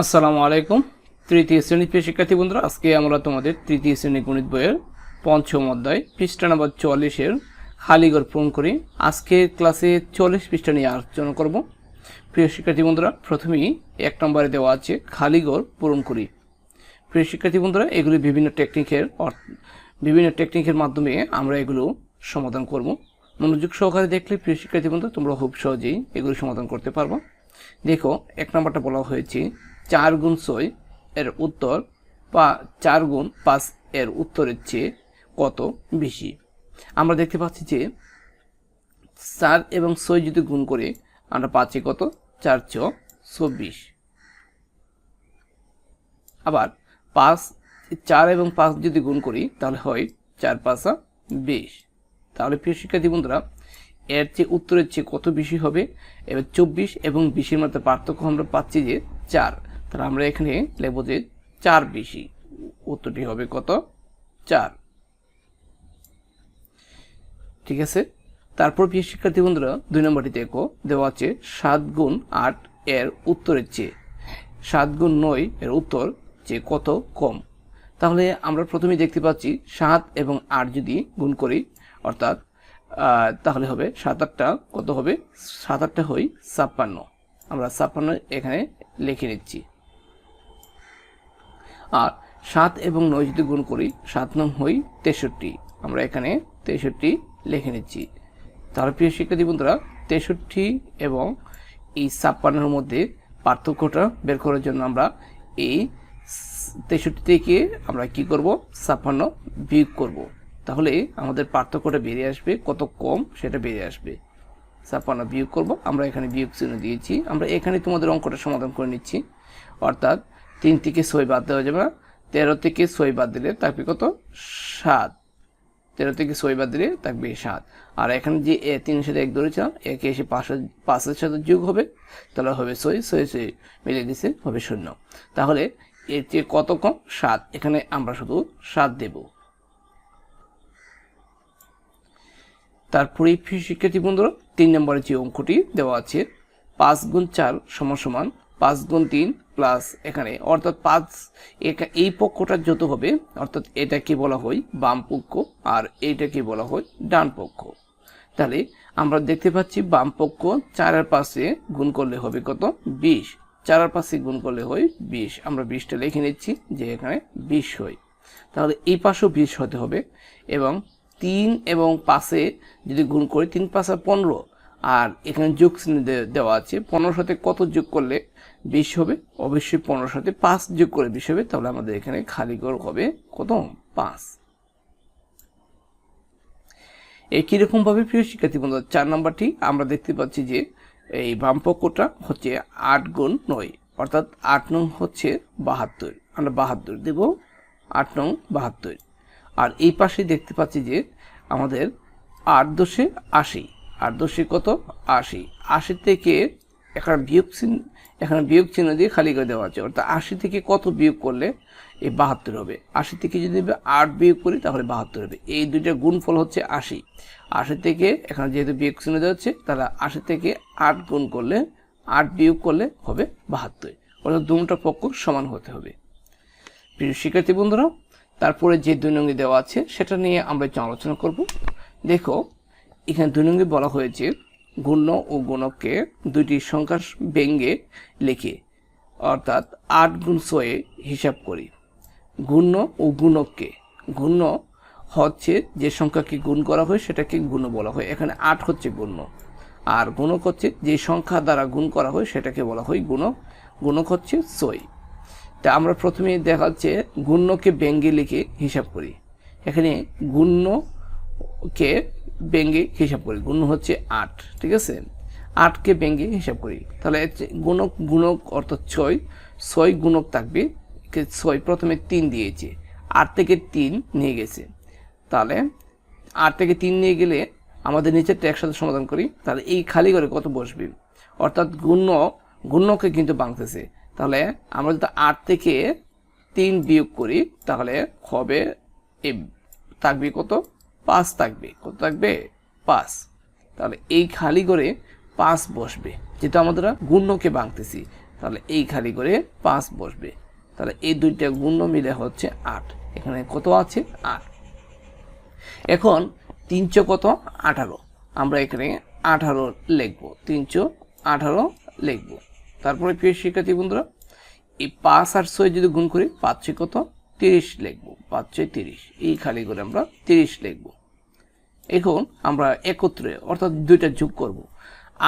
আসসালামু আলাইকুম। তৃতীয় শ্রেণির প্রিয় শিক্ষার্থী বন্ধুরা, আজকে আমরা তোমাদের তৃতীয় শ্রেণি গণিত বইয়ের পঞ্চম অধ্যায়, পৃষ্ঠা নম্বর চুয়াল্লিশের খালিগড় পূরণ করি। আজকে ক্লাসে চল্লিশ পৃষ্ঠা নিয়ে আলোচনা করব। প্রিয় শিক্ষার্থী বন্ধুরা, প্রথমেই এক নম্বরে দেওয়া আছে খালিগড় পূরণ করি। প্রিয় শিক্ষার্থী বন্ধুরা, এগুলি বিভিন্ন টেকনিকের বিভিন্ন টেকনিকের মাধ্যমে আমরা এগুলো সমাধান করব। মনোযোগ সহকারে দেখলে প্রিয় শিক্ষার্থী বন্ধুরা, তোমরা খুব সহজেই এগুলো সমাধান করতে পারব। দেখো, এক নম্বরটা বলা হয়েছে চার গুণ ছয় এর উত্তর বা চার গুণ পাঁচ এর উত্তরের চেয়ে কত বেশি? আমরা দেখতে পাচ্ছি যে চার এবং ছয় যদি গুণ করে, আমরা পাচ্ছি কত? চার ছ চব্বিশ। আবার পাঁচ, চার এবং পাঁচ যদি গুণ করি, তাহলে হয় চার পাঁচা বিশ। তাহলে প্রিয় শিক্ষার্থী বন্ধুরা, এর চেয়ে উত্তরের চেয়ে কত বেশি হবে? এবার চব্বিশ এবং বিশের মধ্যে পার্থক্য আমরা পাচ্ছি যে চার। তাহলে আমরা এখানে লিখব যে চার বেশি। উত্তরটি হবে কত? চার। ঠিক আছে? তারপর প্রিয় শিক্ষার্থী বন্ধুরা, দুই নম্বরটি দেখো, দেওয়া আছে সাত গুণ আট এর উত্তরের চেয়ে। সাত গুণ নয় এর উত্তর চেয়ে কত কম? তাহলে আমরা প্রথমেই দেখতে পাচ্ছি সাত এবং আট যদি গুণ করি, অর্থাৎ তাহলে হবে সাত আটটা, কত হবে? সাত আটটা হই ছাপ্পান্ন। আমরা ছাপ্পান্ন এখানে লিখে নিচ্ছি। আর সাত এবং নয় যদি গুণ করি, সাত নং হই তেষট্টি। আমরা এখানে তেষট্টি লিখে নিচ্ছি। তাহলে প্রিয় শিক্ষার্থী বন্ধুরা, তেষট্টি এবং এই ছাপ্পান্নের মধ্যে পার্থক্যটা বের করার জন্য আমরা এই তেষট্টি থেকে আমরা কি করব? ছাপ্পান্ন বিয়োগ করব। তাহলে আমাদের পার্থক্যটা বেরিয়ে আসবে, কত কম সেটা বেরিয়ে আসবে। ছাপ্পান্ন বিয়োগ করব, আমরা এখানে বিয়োগ চিহ্ন দিয়েছি। আমরা এখানে তোমাদের অঙ্কটা সমাধান করে নিচ্ছি। অর্থাৎ তিন থেকে ছয় বাদ দেওয়া যাবে না। তেরো থেকে ছয় বাদ দিলে থাকবে কত? সাত। তেরো থেকে ছয় বাদ দিলে থাকবে সাত। আর এখানে যে এ তিনের সাথে এক ধরেছিলাম, একে এসে পাঁচের পাঁচের সাথে যোগ হবে, তাহলে হবে ছয়। ছয় ছয় মিলে দিছে হবে শূন্য। তাহলে এর চেয়ে কত কম? সাত। এখানে আমরা শুধু সাত দেব। তারপরে শিক্ষার্থী বন্ধুরা, তিন নম্বরের যে অঙ্কটি দেওয়া আছে, পাঁচ গুণ চার সমান সমান পাঁচ গুণ তিন প্লাস এখানে। অর্থাৎ পাঁচ এই পক্ষটা যত হবে। অর্থাৎ এটাকে বলা হয় বাম পক্ষ আর এইটাকে বলা হয় ডান পক্ষ। তাহলে আমরা দেখতে পাচ্ছি বাম পক্ষ চারের পাশে গুণ করলে হবে কত? বিশ। চারের পাশে গুণ করলে হয় বিশ। আমরা বিশটা লিখে নিচ্ছি যে এখানে বিশ হয়। তাহলে এই পাশেও বিশ হতে হবে এবং তিন এবং পাশে যদি গুণ করি তিন পাশে পনেরো আর এখানে যোগ চিহ্ন দেওয়া আছে। পনেরোর সাথে কত যোগ করলে বিশ হবে? অবশ্যই পনেরোর সাথে পাঁচ যোগ করে বিশ হবে, তাহলে আমাদের এখানে খালি ঘর হবে কত? পাঁচ। এই কীরকমভাবে প্রিয় শিক্ষার্থী বন্ধু চার নম্বরটি আমরা দেখতে পাচ্ছি যে এই বামপক্ষটা হচ্ছে আট গুণ নয়, অর্থাৎ আট নং হচ্ছে বাহাত্তর। আমরা বাহাত্তর দেব, আট নং বাহাত্তর। আর এই পাশে দেখতে পাচ্ছি যে আমাদের আট দশে আশি আট দশে কত? আশি। আশি থেকে এখানে বিয়োগ চিহ্ন, এখানে বিয়োগ চিহ্ন দিয়ে খালি করে দেওয়া আছে। অর্থাৎ আশি থেকে কত বিয়োগ করলে এই বাহাত্তর হবে? আশি থেকে যদি আট বিয়োগ করি, তাহলে বাহাত্তর হবে। এই দুইটা গুণফল হচ্ছে আশি। আশি থেকে এখানে যেহেতু বিয়োগ চিহ্ন দেওয়া হচ্ছে, তাহলে আশি থেকে আট গুণ করলে, আট বিয়োগ করলে হবে বাহাত্তর। অর্থাৎ দুটা পক্ষ সমান হতে হবে। প্রিয় শিক্ষার্থী বন্ধুরা, তারপরে যে দুই নঙ্গি দেওয়া আছে, সেটা নিয়ে আমরা আলোচনা করব। দেখো এখানে দুই নঙ্গি বলা হয়েছে, গুণ্য ও গুণককে দুইটি সংখ্যার ব্যঙ্গে লিখে, অর্থাৎ আট গুণ ছয়ে হিসাব করি। গুণ্য ও গুণককে, গুণ্য হচ্ছে যে সংখ্যাকে গুণ করা হয়, সেটাকে গুণ বলা হয়। এখানে আট হচ্ছে গুণ্য, আর গুণক হচ্ছে যে সংখ্যা দ্বারা গুণ করা হয়, সেটাকে বলা হয় গুণক গুণক হচ্ছে ছয়। তা আমরা প্রথমে দেখা যাচ্ছে গুণ্যকে ব্যঙ্গে লিখে হিসাব করি। এখানে গুণ্যকে ব্যঙ্গে হিসাব করি। গুণ্য হচ্ছে আট, ঠিক আছে? আটকে ব্যঙ্গে হিসাব করি। তাহলে গুণক গুণক অর্থাৎ ছয় ছয় গুণক থাকবে ছয় প্রথমে তিন দিয়েছে। আট থেকে তিন নিয়ে গেছে। তাহলে আট থেকে তিন নিয়ে গেলে আমাদের নিচেরটা একসাথে সমাধান করি। তাহলে এই খালি করে কত বসবে? অর্থাৎ গুণ্য গুণ্যকে কিন্তু বাংতেছে তাহলে আমরা যদি আট থেকে তিন বিয়োগ করি, তাহলে হবে এই থাকবে কত? পাঁচ থাকবে। কত থাকবে? পাঁচ তাহলে এই খালি করে পাঁচ বসবে। যেহেতু আমরা গুণ্যকে বাংতেছি তাহলে এই খালি করে পাঁচ বসবে। তাহলে এই দুইটা গুণ মিলে হচ্ছে আট। এখানে কত আছে? আট। এখন তিনশো কত? আঠারো। আমরা এখানে আঠারো লিখব। তিনশো আঠারো লিখব। তারপরে প্রিয় শিক্ষার্থী বন্ধুরা, এই পাঁচ আর ছয় যদি গুণ করি, পাঁচশো কত? তিরিশ লিখব। পাঁচশো তিরিশ। এই খালি করে আমরা তিরিশ লিখব। এখন আমরা একত্রে, অর্থাৎ দুইটা যোগ করব।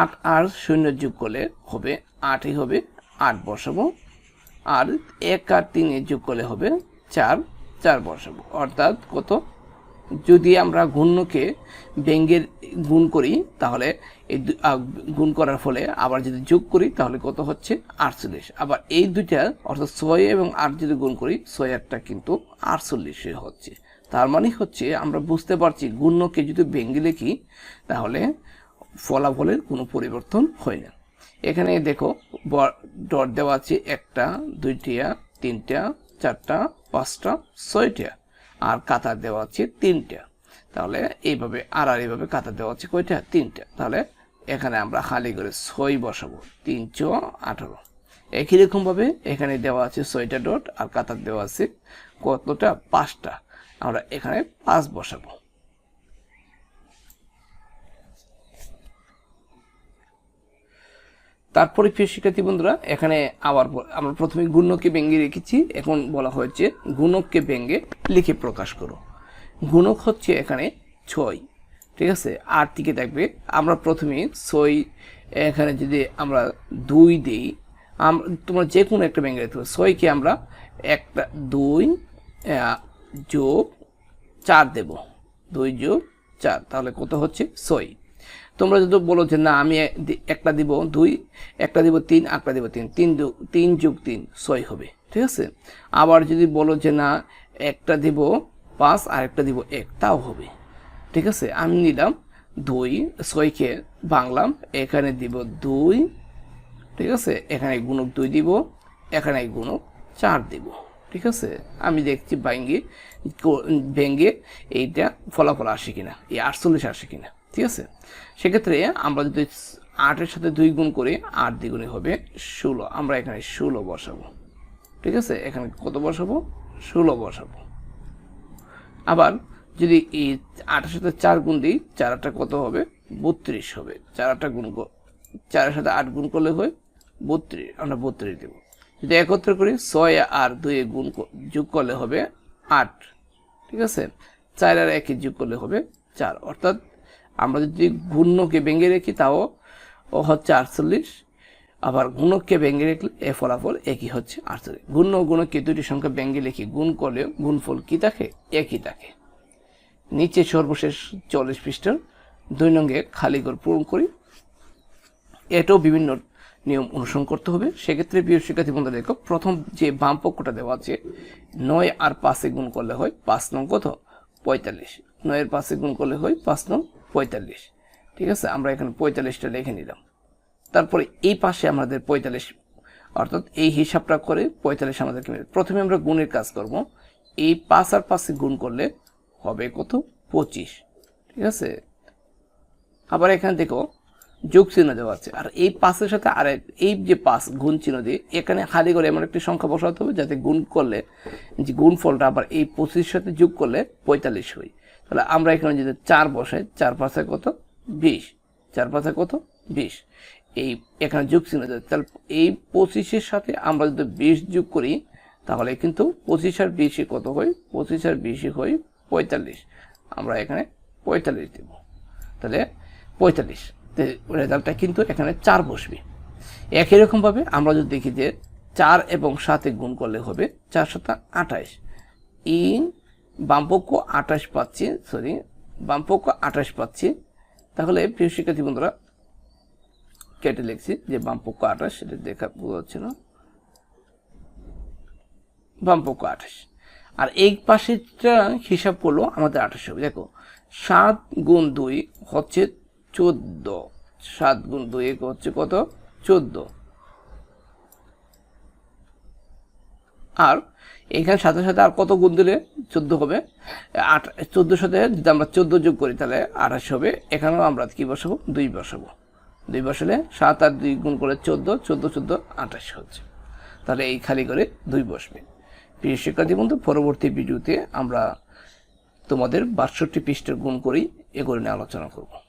আট আর শূন্য যোগ করলে হবে আটই হবে, আট বসাবো। আর এক আর তিনে যোগ করলে হবে চার চার বসাবো। অর্থাৎ কত? যদি আমরা গুণ্যকে ব্যঙ্গের গুণ করি, তাহলে এই গুণ করার ফলে আবার যদি যোগ করি, তাহলে কত হচ্ছে? আটচল্লিশ। আবার এই দুইটা, অর্থাৎ ছয় এবং আট যদি গুণ করি, ছয় আটটা কিন্তু আটচল্লিশে হচ্ছে। তার মানে হচ্ছে আমরা বুঝতে পারছি গুণ্যকে যদি ব্যঙ্গে লিখি তাহলে ফলাফলের কোনো পরিবর্তন হয় না। এখানে দেখো ডট দেওয়া আছে একটা, দুইটা, তিনটা, চারটা, পাঁচটা, ছয়টা, আর কাতার দেওয়া আছে তিনটা। তাহলে এইভাবে, আর আর এইভাবে কাতার দেওয়া আছে কয়টা? তিনটা। তাহলে এখানে আমরা খালি করে ছয় বসাবো তিন তিনশো আঠারো। একই রকমভাবে এখানে দেওয়া আছে ছয়টা ডট, আর কাতার দেওয়া আছে কতটা? পাঁচটা। আমরা এখানে পাঁচ বসাবো। তারপরে প্রিয় শিক্ষার্থী বন্ধুরা, এখানে আবার আমরা প্রথমে গুণককে ব্যঙ্গে রেখেছি। এখন বলা হয়েছে, গুণককে ব্যঙ্গে লিখে প্রকাশ করো। গুণক হচ্ছে এখানে ছয়, ঠিক আছে? আর দিকে দেখবে, আমরা প্রথমে ছয়, এখানে যদি আমরা দুই দিই তোমরা যে কোনো একটা ব্যঙ্গে পারো। ছয়কে আমরা একটা দুই যোগ চার দেব। দুই যোগ চার। তাহলে কত হচ্ছে? ছয়। তোমরা যদি বলো যে না, আমি একটা দিব দুই, একটা দিব তিন একটা দিব তিন। তিন তিন যোগ তিন, ছয় হবে। ঠিক আছে? আবার যদি বলো যে না, একটা দিব পাঁচ, আর একটা দিব এক, তাও হবে। ঠিক আছে? আমি নিলাম দুই, ছয়কে ভাঙলাম। এখানে দিব দুই। ঠিক আছে? এখানে গুণক দুই দিব, এখানে গুণক চার দিব। ঠিক আছে? আমি দেখছি ব্যাঙ্গে ব্যাঙ্গে এইটা ফলাফল আসে কিনা, এই আটচল্লিশ আসে কিনা, ঠিক আছে? সেক্ষেত্রে আমরা যদি আটের সাথে দুই গুণ করে, আট দ্বিগুণে হবে ষোলো। আমরা এখানে ষোলো বসাবো, ঠিক আছে? এখানে কত বসাবো? ষোলো বসাবো। আবার যদি এই আটের সাথে চার গুণ দিই, চার আটটা কত হবে? বত্রিশ হবে। চার আটটা গুণ চারের সাথে আট গুণ করলে হয় বত্রিশ, আমরা বত্রিশ দেব। যদি একত্র করি, ছয় আর দুয়ে গুণ যোগ করলে হবে আট। ঠিক আছে? চার আর একে যোগ করলে হবে চার। অর্থাৎ আমরা যদি গুণ্যকে ভেঙে রেখি, তাও হচ্ছে আটচল্লিশ, আবার গুণককে ব্যঙ্গে লিখলে এ ফলাফল একই হচ্ছে আটচল্লিশ। গুণ ও গুণককে দুটি সংখ্যা ব্যঙ্গে লিখি গুণ করলেও গুণফল কি থাকে? একই থাকে। নিচে সর্বশেষ চল্লিশ পৃষ্ঠার দুই নঙ্গে খালি করে পূরণ করি। এটাও বিভিন্ন নিয়ম অনুসরণ করতে হবে। সেক্ষেত্রে প্রিয় শিক্ষার্থী বন্ধু দেখো, প্রথম যে বাম পক্ষটা দেওয়া আছে, নয় আর পাঁচে গুণ করলে হয় পাঁচ নং কত? পঁয়তাল্লিশ। নয়ের পাঁচে গুণ করলে হয় পাঁচ নং পঁয়তাল্লিশ। ঠিক আছে? আমরা এখানে পঁয়তাল্লিশটা লিখে নিলাম। তারপরে এই পাশে আমাদের পঁয়তাল্লিশ, অর্থাৎ এই হিসাবটা করে পঁয়তাল্লিশ আমাদেরকে মিলে প্রথমে আমরা গুণের কাজ করব। এই পাঁচ আর পাঁচে গুণ করলে হবে কত? পঁচিশ। ঠিক আছে? আবার এখানে দেখো যোগ চিহ্ন দেওয়া আছে। আর এই পাঁচের সাথে আর এই যে পাঁচ গুণ চিহ্ন দিয়ে এখানে খালি করে এমন একটি সংখ্যা বসাতে হবে যাতে গুণ করলে যে গুণ ফলটা আবার এই পঁচিশের সাথে যোগ করলে পঁয়তাল্লিশ হয়। তাহলে আমরা এখানে যদি চার বসাই, চার পাঁচে কত? বিশ। চার পাঁচে কত? বিশ। এই এখানে যোগ চিহ্ন দেওয়া তাহলে এই পঁচিশের সাথে আমরা যদি বিশ যোগ করি, তাহলে কিন্তু পঁচিশ আর বিশে কত হয়? পঁচিশ আর বিশে হয় পঁয়তাল্লিশ। আমরা এখানে পঁয়তাল্লিশ দেব। তাহলে পঁয়তাল্লিশ। রেজাল্টটা কিন্তু এখানে চার বসবে। একই রকমভাবে আমরা যদি দেখি যে চার এবং সাথে গুণ করলে হবে চার সাথে আঠাশ। ই বামপক্ষ আঠাশ পাচ্ছি সরি বামপক্ষ আঠাশ পাচ্ছি। তাহলে প্রিয় শিক্ষার্থী বন্ধুরা, কেটে লিখছি যে বামপক্ষ আঠাশ সেটা দেখা বোঝা যাচ্ছে না। বামপক্ষ আঠাশ। আর এই পাশেটা হিসাব করল আমাদের আঠাশ হবে। দেখো, সাত গুণ দুই হচ্ছে চোদ্দ। সাত গুণ দুই এক হচ্ছে কত? চোদ্দ। আর এখানে সাথে সাথে আর কত গুণ দিলে চোদ্দ হবে? আট, চোদ্দোর সাথে যদি আমরা চোদ্দ যোগ করি তাহলে আঠাশ হবে। এখানেও আমরা কি বসাবো? দুই বসাবো। দুই বসালে সাত আর দুই গুণ করে চোদ্দ চোদ্দ চোদ্দ, আঠাশ হচ্ছে। তাহলে এই খালি করে দুই বসবে। প্রিয় শিক্ষার্থী বন্ধু, পরবর্তী ভিডিওতে আমরা তোমাদের বাষট্টি পৃষ্ঠের গুণ করেই এগুলো নিয়ে আলোচনা করব।